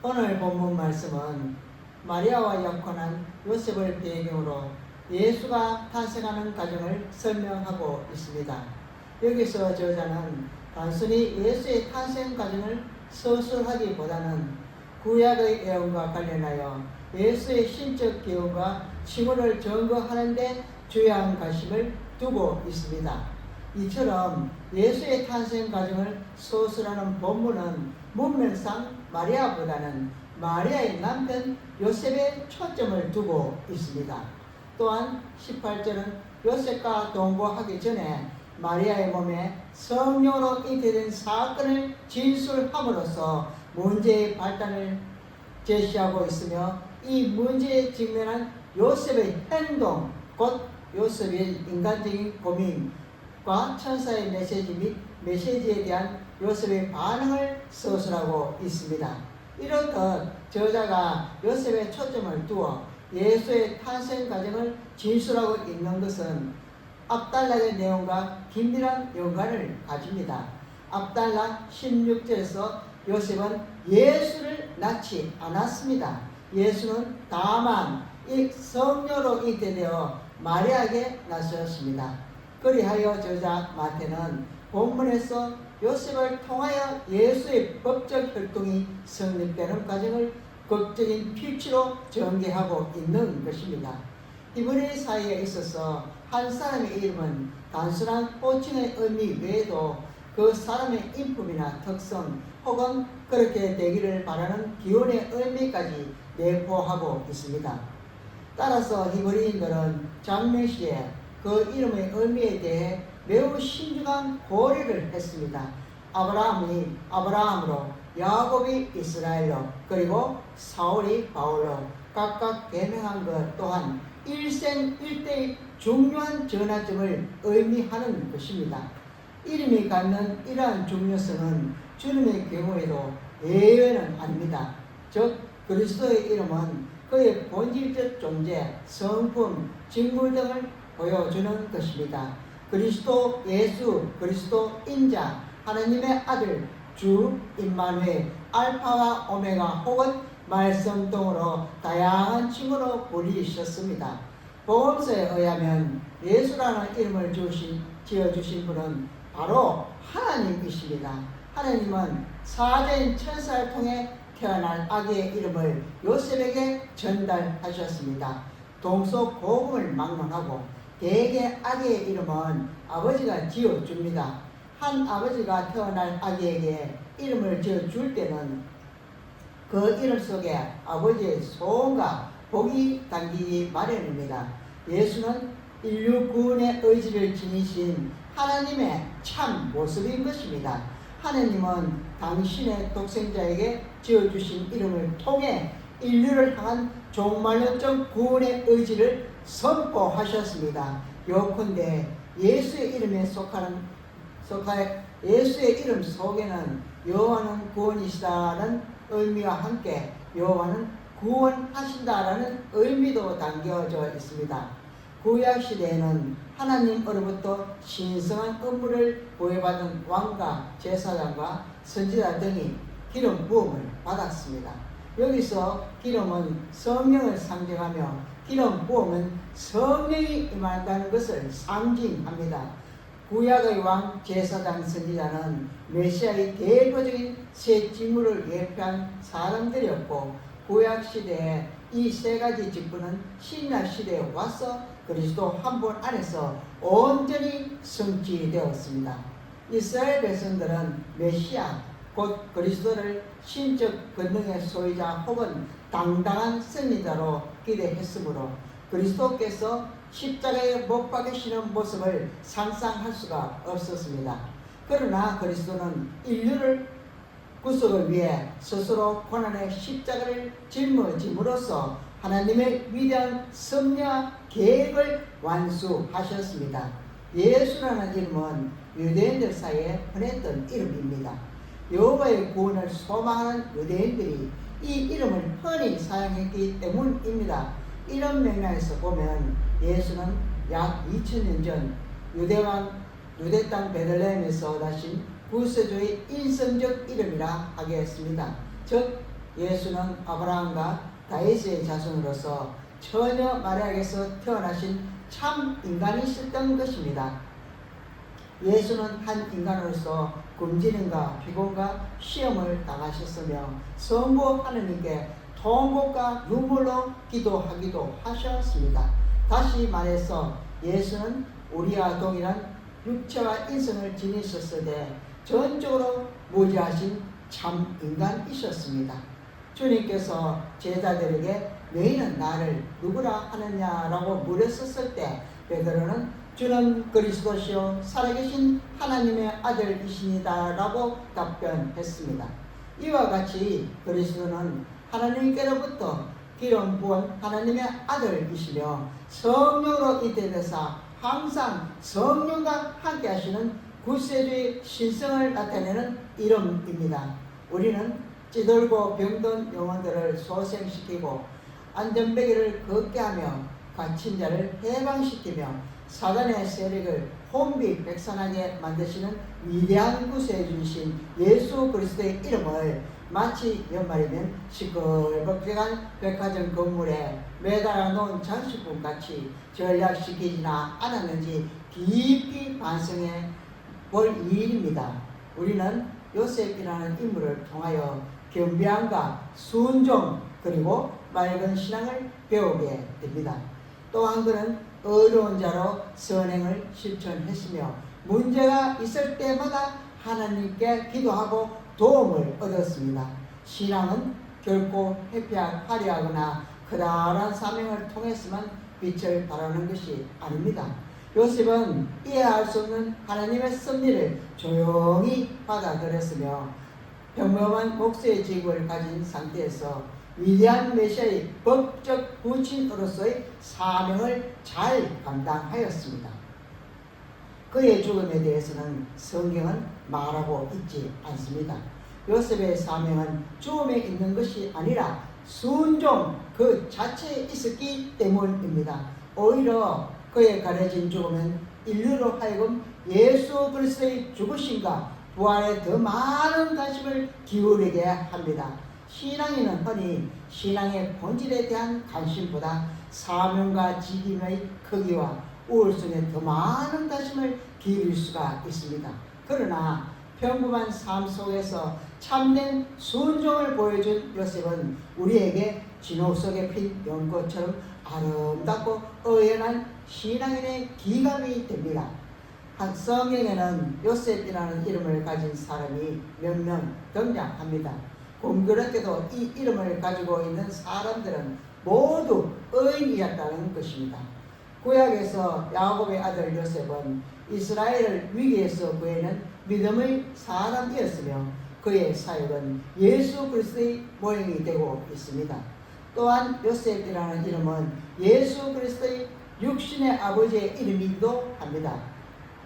오늘 본문 말씀은 마리아와 약혼한 요셉을 배경으로 예수가 탄생하는 과정을 설명하고 있습니다. 여기서 저자는 단순히 예수의 탄생 과정을 서술하기보다는 구약의 예언과 관련하여 예수의 신적 기운과 칭호를 증거하는 데 주요한 관심을 두고 있습니다. 이처럼 예수의 탄생 과정을 서술하는 본문은 문면상 마리아보다는 마리아의 남편 요셉에 초점을 두고 있습니다. 또한 18절은 요셉과 동거하기 전에 마리아의 몸에 성령으로 잉태된 사건을 진술함으로써 문제의 발단을 제시하고 있으며 이 문제에 직면한 요셉의 행동, 곧 요셉의 인간적인 고민과 천사의 메시지 및 메시지에 대한 요셉의 반응을 서술하고 있습니다. 이렇듯 저자가 요셉에 초점을 두어 예수의 탄생 과정을 진술하고 있는 것은 앞달락의 내용과 긴밀한 연관을 가집니다. 앞달락 16절에서 요셉은 예수를 낳지 않았습니다. 예수는 다만 이 성녀로 잉태되어 마리아에게 낳으셨습니다. 그리하여 저자 마태는 본문에서 요셉을 통하여 예수의 법적 혈통이 성립되는 과정을 극적인 필치로 전개하고 있는 것입니다. 이분의 사이에 있어서 한 사람의 이름은 단순한 호칭의 의미 외에도 그 사람의 인품이나 특성 혹은 그렇게 되기를 바라는 기원의 의미까지 내포하고 있습니다. 따라서 히브리인들은 장례시에 그 이름의 의미에 대해 매우 신중한 고려를 했습니다. 아브라함이 아브라함으로 야곱이 이스라엘로 그리고 사울이 바울로 각각 개명한 것 또한 일생일대의 중요한 전환점을 의미하는 것입니다. 이름이 갖는 이러한 중요성은 주님의 경우에도 예외는 아닙니다. 즉 그리스도의 이름은 그의 본질적 존재, 성품, 직물 등을 보여주는 것입니다. 그리스도 예수, 그리스도 인자, 하나님의 아들, 주, 임마누엘, 알파와 오메가 혹은 말씀 등으로 다양한 칭호로 불리셨습니다. 보험서에 의하면 예수라는 이름을 주신, 지어주신 분은 바로 하나님이십니다. 하나님은 사자인 천사를 통해 태어날 아기의 이름을 요셉에게 전달하셨습니다. 동서 복음을 막론하고 대개 아기의 이름은 아버지가 지어줍니다. 한 아버지가 태어날 아기에게 이름을 지어줄 때는 그 이름 속에 아버지의 소원과 복이 담기기 마련입니다. 예수는 인류 구원의 의지를 지니신 하나님의 참 모습인 것입니다. 하나님은 당신의 독생자에게 지어주신 이름을 통해 인류를 향한 종말론적 구원의 의지를 선포하셨습니다. 요컨대 예수의 이름에 속하는 속하여 예수의 이름 속에는 여호와는 구원이시다는 의미와 함께 여호와는 구원하신다라는 의미도 담겨져 있습니다. 구약 시대에는 하나님으로부터 신성한 업무를 보여받은 왕과 제사장과 선지자 등이 기름 부음을 받았습니다. 여기서 기름은 성령을 상징하며 기름 부음은 성령이 임한다는 것을 상징합니다. 구약의 왕 제사장 선지자는 메시아의 대표적인 세 직무를 예표한 사람들이었고 구약 시대에 이 세 가지 직분은 신약 시대에 와서 그리스도 한 분 안에서 온전히 성취되었습니다. 이스라엘 백성들은 메시아 곧 그리스도를 신적 권능의 소유자 혹은 당당한 승리자로 기대했으므로 그리스도께서 십자가에 못 박히시는 모습을 상상할 수가 없었습니다. 그러나 그리스도는 인류를 구속을 위해 스스로 고난의 십자가를 짊어짐으로써 하나님의 위대한 섭리와 계획을 완수하셨습니다. 예수라는 이름은 유대인들 사이에 흔했던 이름입니다. 여호와의 구원을 소망하는 유대인들이 흔히 사용했기 때문입니다. 이런 맥락에서 보면 예수는 약 2000년 전 유대왕 유대 땅 베들레헴에서 나신 구세주의 인성적 이름이라 하겠습니다. 즉 예수는 아브라함과 다윗의 자손으로서 전혀 마리아에게서 태어나신 참 인간이셨던 것입니다. 예수는 한 인간으로서 굶주림과 비곤과 시험을 당하셨으며 성부 하느님께 통곡과 눈물로 기도하기도 하셨습니다. 다시 말해서 예수는 우리와 동일한 육체와 인성을 지니셨으되 전적으로 무지하신 참 인간이셨습니다. 주님께서 제자들에게 너희는 나를 누구라 하느냐라고 물었었을 때 베드로는 주는 그리스도시요 살아계신 하나님의 아들이시니다라고 답변했습니다. 이와 같이 그리스도는 하나님께로부터 기름 부은 하나님의 아들이시며 성령으로 이태되사 항상 성령과 함께 하시는 구세주의 신성을 나타내는 이름입니다. 우리는 찌들고 병든 영혼들을 소생시키고 안전베개를 걷게 하며 갇힌 자를 해방시키며 사단의 세력을 혼비백산하게 만드시는 위대한 구세주이신 예수 그리스도의 이름을 마치 연말이면 시끌벅적한 백화점 건물에 매달아 놓은 장식품 같이 전략시키지나 않았는지 깊이 반성해 볼 일입니다. 우리는 요셉이라는 인물을 통하여 겸비함과 순종 그리고 맑은 신앙을 배우게 됩니다. 또한 그는 어려운 자로 선행을 실천했으며 문제가 있을 때마다 하나님께 기도하고 도움을 얻었습니다. 신앙은 결코 회피하려거나 그다란 사명을 통해서만 빛을 발하는 것이 아닙니다. 요셉은 이해할 수 없는 하나님의 섭리를 조용히 받아들였으며 평범한 목수의 직업을 가진 상태에서 위대한 메시아의 법적 부친으로서의 사명을 잘 감당하였습니다. 그의 죽음에 대해서는 성경은 말하고 있지 않습니다. 요셉의 사명은 죽음에 있는 것이 아니라 순종 그 자체에 있었기 때문입니다. 오히려 그의 가려진 죽음은 인류로 하여금 예수 그리스도의 죽으심과 부활에 더 많은 관심을 기울이게 합니다. 신앙인은 흔히 신앙의 본질에 대한 관심보다 사명과 직임의 크기와 우월성에 더 많은 관심을 기울일 수가 있습니다. 그러나 평범한 삶 속에서 참된 순종을 보여준 요셉은 우리에게 진호 속에 핀 연꽃처럼 아름답고 의연한 신앙인의 기감이 됩니다. 한 성경에는 요셉이라는 이름을 가진 사람이 몇 명 등장합니다. 공교롭게도 이 이름을 가지고 있는 사람들은 모두 의인이었다는 것입니다. 구약에서 야곱의 아들 요셉은 이스라엘을 위기에서 구해는 믿음의 사람이었으며 그의 사역은 예수 그리스도의 모형이 되고 있습니다. 또한 요셉이라는 이름은 예수 그리스도의 육신의 아버지의 이름이기도 합니다.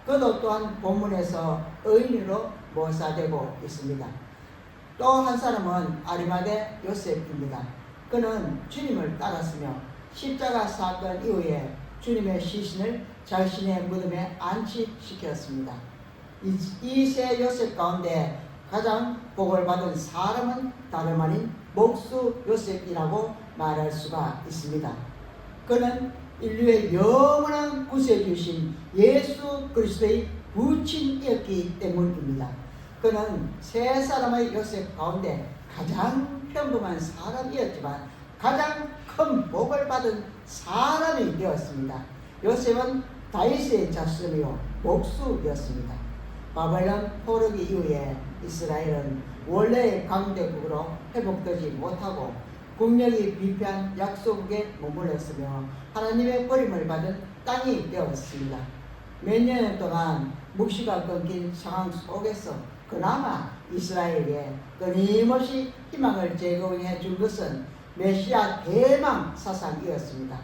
그도 또한 본문에서 의인으로 모사되고 있습니다. 또 한 사람은 아리마대 요셉입니다. 그는 주님을 따랐으며 십자가 사건 이후에 주님의 시신을 자신의 무덤에 안치시켰습니다. 이세 요셉 가운데 가장 복을 받은 사람은 다름 아닌 목수 요셉이라고 말할 수가 있습니다. 그는 인류의 영원한 구세주신 예수 그리스도의 부친이었기 때문입니다. 그는 세 사람의 요셉 가운데 가장 평범한 사람이었지만 가장 큰 복을 받은 사람이 되었습니다. 요셉은 다윗의 자손이요 목수였습니다. 바벨론 포르기 이후에 이스라엘은 원래의 강대국으로 회복되지 못하고 국력이 비패한 약소국에 머물렀으며 하나님의 버림을 받은 땅이 되었습니다. 몇 년 동안 묵시가 끊긴 상황 속에서 그나마 이스라엘에 끊임없이 희망을 제공해 준 것은 메시아 대망 사상이었습니다.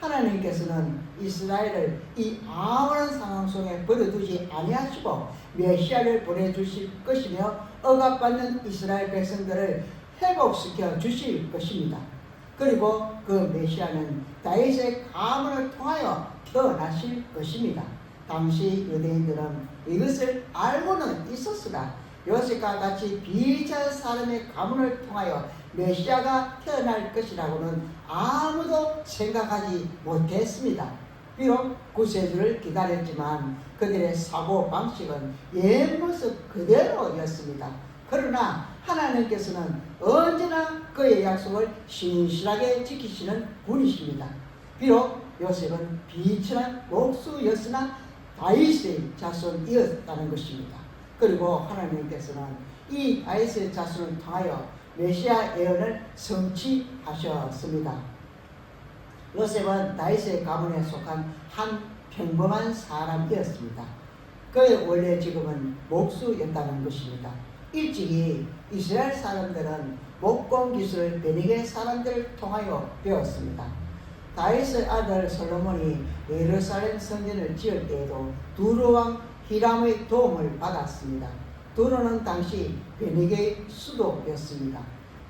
하나님께서는 이스라엘을 이 아무런 상황 속에 버려두지 아니하시고 메시아를 보내주실 것이며 억압받는 이스라엘 백성들을 회복시켜 주실 것입니다. 그리고 그 메시아는 다윗의 가문을 통하여 태어나실 것입니다. 당시 유대인들은 이것을 알고는 있었으나 요셉과 같이 비자한 사람의 가문을 통하여 메시아가 태어날 것이라고는 아무도 생각하지 못했습니다. 비록 구세주를 기다렸지만 그들의 사고 방식은 옛 모습 그대로였습니다. 그러나 하나님께서는 언제나 그의 약속을 신실하게 지키시는 분이십니다. 비록 요셉은 비천한 목수였으나 다윗의 자손이었다는 것입니다. 그리고 하나님께서는 이 다윗의 자손을 통하여 메시아 예언을 성취하셨습니다. 요셉은 다윗의 가문에 속한 한 평범한 사람이었습니다. 그의 원래 직업은 목수였다는 것입니다. 일찍이 이스라엘 사람들은 목공 기술을 베니게 사람들을 통하여 배웠습니다. 다윗의 아들 솔로몬이 예루살렘 성전을 지을 때에도 두루 왕 히람의 도움을 받았습니다. 두루는 당시 베니게의 수도였습니다.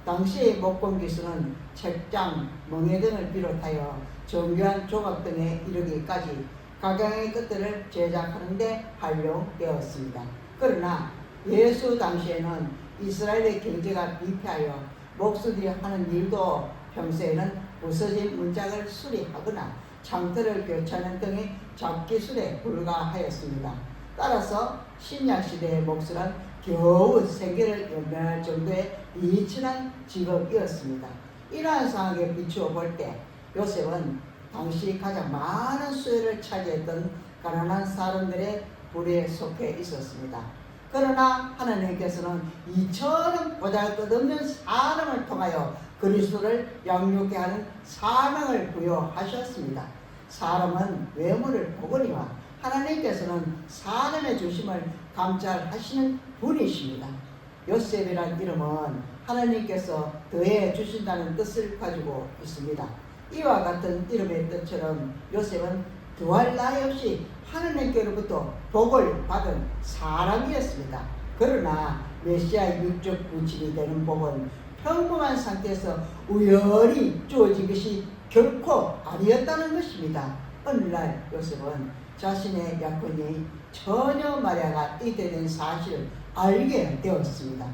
당시의 목공 기술은 책장, 멍에 등을 비롯하여 정교한 조각 등에 이르기까지 각양의 것들을 제작하는 데 활용되었습니다. 그러나 예수 당시에는 이스라엘의 경제가 미패하여 목수들이 하는 일도 평소에는 부서진 문짝을 수리하거나 창틀을 교체하는 등의 잡기술에 불과하였습니다. 따라서 신약시대의 목수는 겨우 생계를 연명할 정도의 비천한 직업이었습니다. 이러한 상황에 비추어 볼 때 요셉은 당시 가장 많은 수혜를 차지했던 가난한 사람들의 부류에 속해 있었습니다. 그러나 하나님께서는 이처럼 보잘 것 없는 사람을 통하여 그리스도를 양육케 하는 사명을 부여하셨습니다. 사람은 외모를 보거니와 하나님께서는 사람의 중심을 감찰하시는 분이십니다. 요셉이란 이름은 하나님께서 더해 주신다는 뜻을 가지고 있습니다. 이와 같은 이름의 뜻처럼 요셉은 더할 나위 없이 하나님께로부터 복을 받은 사람이었습니다. 그러나 메시아의 육적 부친이 되는 복은 평범한 상태에서 우연히 주어진 것이 결코 아니었다는 것입니다. 어느 날 요셉은 자신의 약혼이 전혀 마리아가 된 사실을 알게 되었습니다.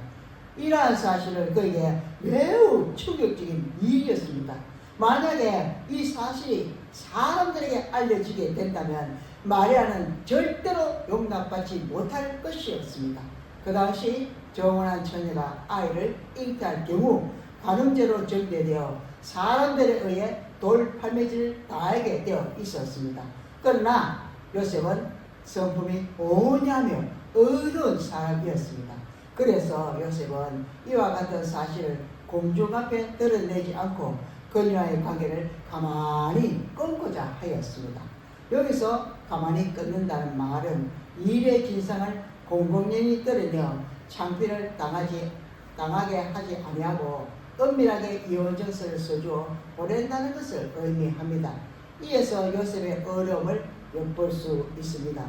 이러한 사실은 그에게 매우 충격적인 일이었습니다. 만약에 이 사실이 사람들에게 알려지게 된다면 마리아는 절대로 용납받지 못할 것이었습니다. 그 당시 정원한 처녀가 아이를 잉태할 경우 간음죄로 정죄되어 사람들에 의해 돌팔매질 당하게 되어 있었습니다. 그러나 요셉은 성품이 온유하며 의로운 사람이었습니다. 그래서 요셉은 이와 같은 사실을 공중 앞에 드러내지 않고 그녀와의 관계를 가만히 끊고자 하였습니다. 여기서 가만히 끊는다는 말은 일의 진상을 공공연히 드러내어 창피를 당하지 당하게 하지 아니하고 은밀하게 이혼 증서를 써주어 보낸다는 것을 의미합니다. 이에서 요셉의 어려움을 엿볼 수 있습니다.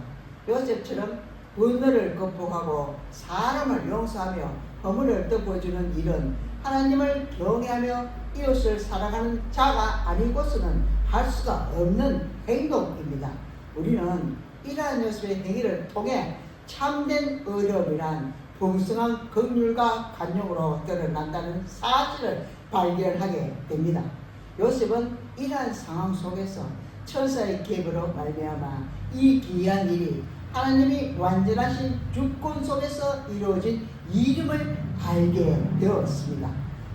요셉처럼 분노를 극복하고 사람을 용서하며 허물을 덮어주는 일은 하나님을 경외하며 이웃을 사랑하는 자가 아니고서는 할 수가 없는 행동입니다. 우리는 이러한 요셉의 행위를 통해 참된 어려움이란 풍성한 긍휼과 간용으로 드러난다는 사실을 발견하게 됩니다. 요셉은 이러한 상황 속에서 천사의 계보로 말미암아 이 귀한 일이 하나님이 완전하신 주권 속에서 이루어진 이름을 알게 되었습니다.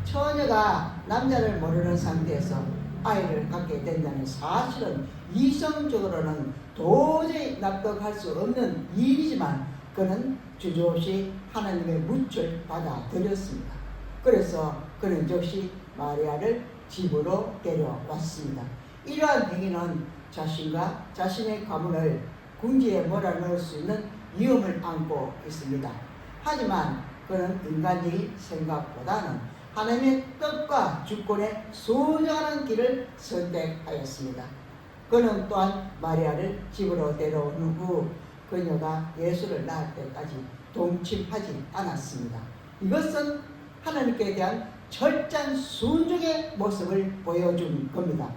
처녀가 남자를 모르는 상태에서 아이를 갖게 된다는 사실은 이성적으로는 도저히 납득할 수 없는 일이지만 그는 주저없이 하나님의 묻을 받아들였습니다. 그래서 그는 즉시 마리아를 집으로 데려왔습니다. 이러한 행위는 자신과 자신의 가문을 궁지에 몰아넣을 수 있는 위험을 안고 있습니다. 하지만 그는 인간의 생각보다는 하나님의 뜻과 주권에 순종하는 길을 선택하였습니다. 그는 또한 마리아를 집으로 데려온 후 그녀가 예수를 낳을 때까지 동침하지 않았습니다. 이것은 하나님께 대한 철저한 순종의 모습을 보여준 겁니다.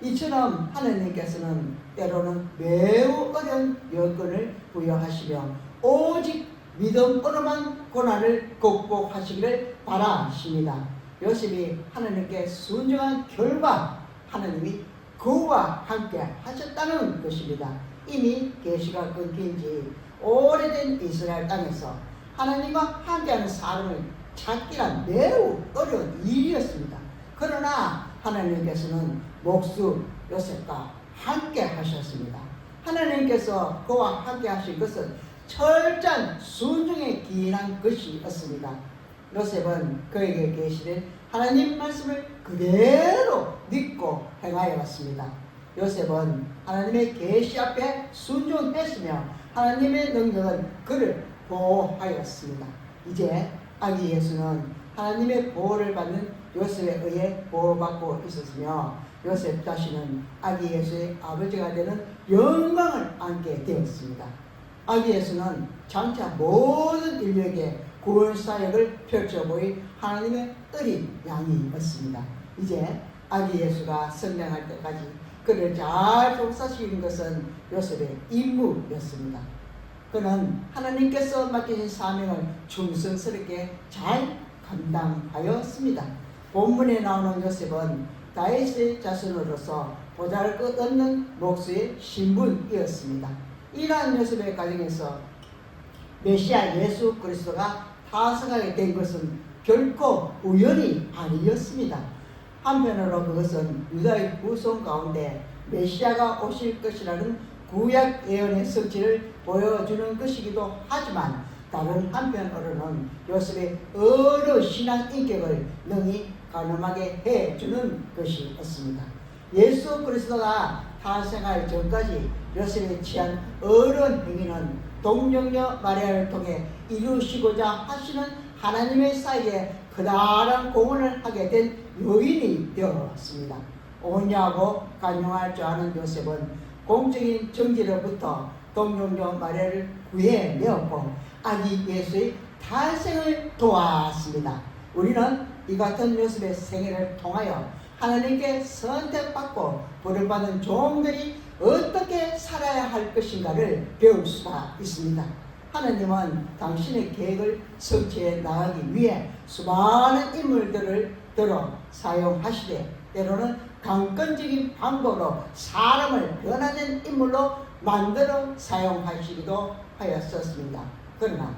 이처럼 하나님께서는 때로는 매우 어려운 여건을 부여하시며 오직 믿음으로만 고난을 극복하시기를 바라십니다. 요셉이 하나님께 순종한 결과 하나님이 그와 함께 하셨다는 것입니다. 이미 계시가 끊긴 지 오래된 이스라엘 땅에서 하나님과 함께하는 사람을 찾기란 매우 어려운 일이었습니다. 그러나 하나님께서는 목수 요셉과 함께 하셨습니다. 하나님께서 그와 함께 하신 것은 철저한 순종에 기인한 것이었습니다. 요셉은 그에게 계시된 하나님 말씀을 그대로 믿고 행하여 왔습니다. 요셉은 하나님의 계시 앞에 순종했으며 하나님의 능력은 그를 보호하였습니다. 이제 아기 예수는 하나님의 보호를 받는 요셉에 의해 보호받고 있었으며 요셉 자신은 아기 예수의 아버지가 되는 영광을 안게 되었습니다. 아기 예수는 장차 모든 인류에게 구원 사역을 펼쳐보인 하나님의 어린 양이었습니다. 이제 아기 예수가 성장할 때까지 그를 잘 독사시킨 것은 요셉의 임무였습니다. 그는 하나님께서 맡기신 사명을 충성스럽게 잘 감당하였습니다. 본문에 나오는 요셉은 다윗의 자손으로서 보잘것 없는 목수의 신분이었습니다. 이러한 요셉의 가정에서 메시아 예수 그리스도가 타성하게 된 것은 결코 우연이 아니었습니다. 한편으로 그것은 유다의 후손 가운데 메시아가 오실 것이라는 구약 예언의 성취를 보여주는 것이기도 하지만 다른 한편으로는 요셉의 어느 신앙 인격을 능히 가늠하게 해주는 것이었습니다. 예수 그리스도가 탄생할 전까지 요셉이 취한 어른 행위는 동정녀 마리아를 통해 이루시고자 하시는 하나님의 사이에 그다란 공헌을 하게 된 요인이 되었습니다. 오냐고 간용할 줄 아는 요셉은 공적인 정지로부터 동정녀 마리아를 구해내었고 아기 예수의 탄생을 도왔습니다. 우리는 이 같은 요셉의 생애를 통하여 하나님께 선택받고 부름받은 종들이 어떻게 살아야 할 것인가를 배울 수가 있습니다. 하나님은 당신의 계획을 성취해 나가기 위해 수많은 인물들을 들어 사용하시되 때로는 강건적인 방법으로 사람을 변화된 인물로 만들어 사용하시기도 하였었습니다. 그러나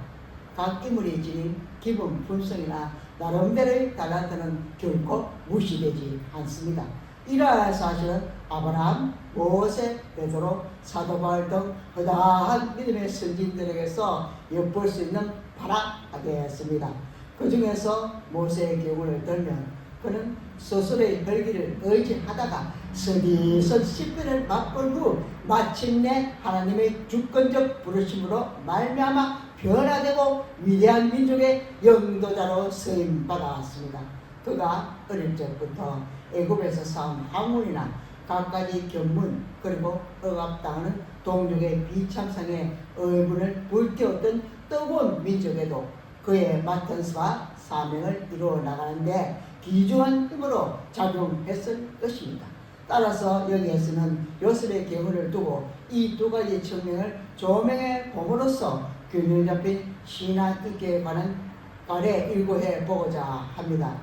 각 인물이 지닌 기본 분석이나 나름대로의 달란트는 결코 무시되지 않습니다. 이러한 사실은 아브라함, 모세, 베드로, 사도 바울 등 허다한 믿음의 선진들에게서 엿볼 수 있는 바람되었습니다. 그 중에서 모세의 경우를 들면 그는 스스로의 혈기를 의지하다가 서기선 십변을 맛볼고 마침내 하나님의 주권적 부르심으로 말미암아 변화되고 위대한 민족의 영도자로 쓰임 받았습니다. 그가 어릴 적부터 애굽에서 쌓은 학문이나 갖가지 견문 그리고 억압당하는 동족의 비참상의 의분을 불태웠던 뜨거운 민족에도 그의 맡은 바 사명을 이루어 나가는데 귀중한 힘으로 작용했을 것입니다. 따라서 여기에서는 요셉의 경우를 두고 이 두 가지 측면을 조명해 봄으로써 균형 잡힌 신앙 있게 관한 가래 일고해 보고자 합니다.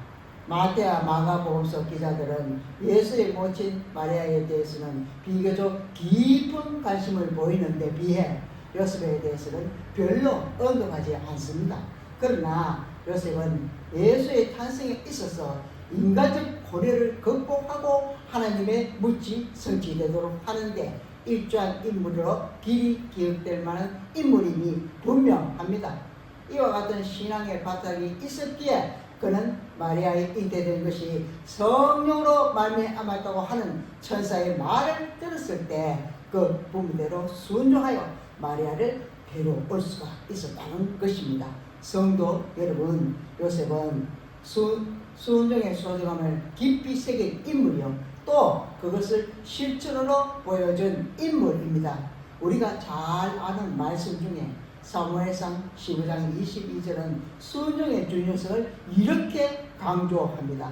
마태와 마가복음서 기자들은 예수의 모친 마리아에 대해서는 비교적 깊은 관심을 보이는데 비해 요셉에 대해서는 별로 언급하지 않습니다. 그러나 요셉은 예수의 탄생에 있어서 인간적 고려를 극복하고 하나님의 묻지 성취되도록 하는데 일조한 인물로 길이 기억될 만한 인물임이 분명합니다. 이와 같은 신앙의 바탕이 있었기에 그는 마리아의 잉태된 것이 성령으로 말미암았다고 하는 천사의 말을 들었을 때 그 부모대로 순종하여 마리아를 데려올 수가 있었다는 것입니다. 성도 여러분, 요셉은 순, 순종의 소중함을 깊이 새긴 인물이요. 또 그것을 실천으로 보여준 인물입니다. 우리가 잘 아는 말씀 중에 사무엘상 15장 22절은 순종의 중요성을 이렇게 강조합니다.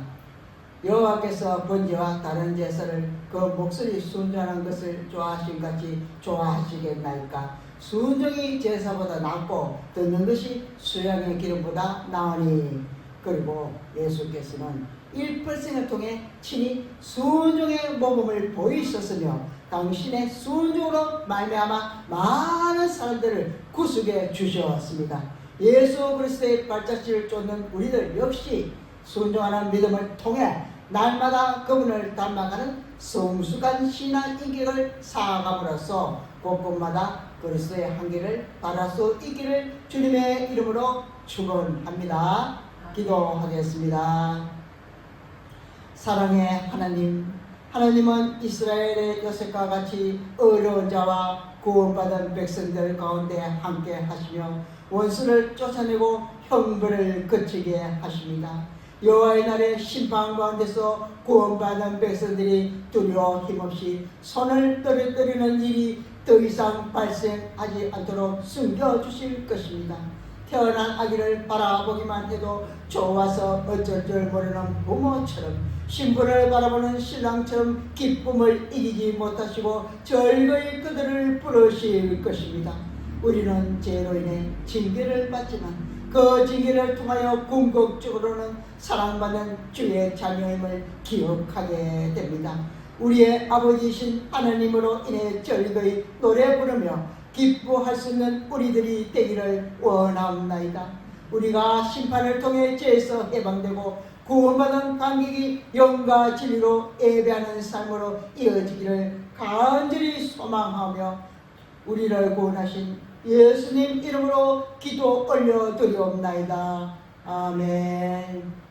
여호와께서 번제와 다른 제사를 그 목소리 순전한 것을 좋아하신 같이 좋아하시겠나이까 순종이 제사보다 낫고 듣는 것이 수양의 기름보다 나으니 그리고 예수께서는 일펄생을 통해 친히 순종의 모범을 보이셨으며 당신의 순종으로 말미암아 많은 사람들을 구속해 주셨습니다. 예수 그리스도의 발자취를 쫓는 우리들 역시 순종하는 믿음을 통해 날마다 그분을 닮아가는 성숙한 신앙 인격을 쌓아감으로써 곳곳마다 그리스도의 한계를 바랄 수 있기를 주님의 이름으로 축원합니다. 기도하겠습니다. 사랑의 하나님, 하나님은 이스라엘의 요셉과 같이 어려운 자와 구원받은 백성들 가운데 함께 하시며 원수를 쫓아내고 형벌을 그치게 하십니다. 여호와의 날에 심판 가운데서 구원받은 백성들이 두려워 힘없이 손을 떨어뜨리는 일이 더 이상 발생하지 않도록 숨겨주실 것입니다. 태어난 아기를 바라보기만 해도 좋아서 어쩔 줄 모르는 부모처럼 신부를 바라보는 신랑처럼 기쁨을 이기지 못하시고 절거히 그들을 부르실 것입니다. 우리는 죄로 인해 징계를 받지만 그 징계를 통하여 궁극적으로는 사랑받는 주의 자녀임을 기억하게 됩니다. 우리의 아버지이신 하나님으로 인해 절거히 노래 부르며 기뻐할 수 있는 우리들이 되기를 원하옵나이다. 우리가 심판을 통해 죄에서 해방되고 구원받은 감격이 영과 진리로 예배하는 삶으로 이어지기를 간절히 소망하며 우리를 구원하신 예수님 이름으로 기도 올려드리옵나이다. 아멘.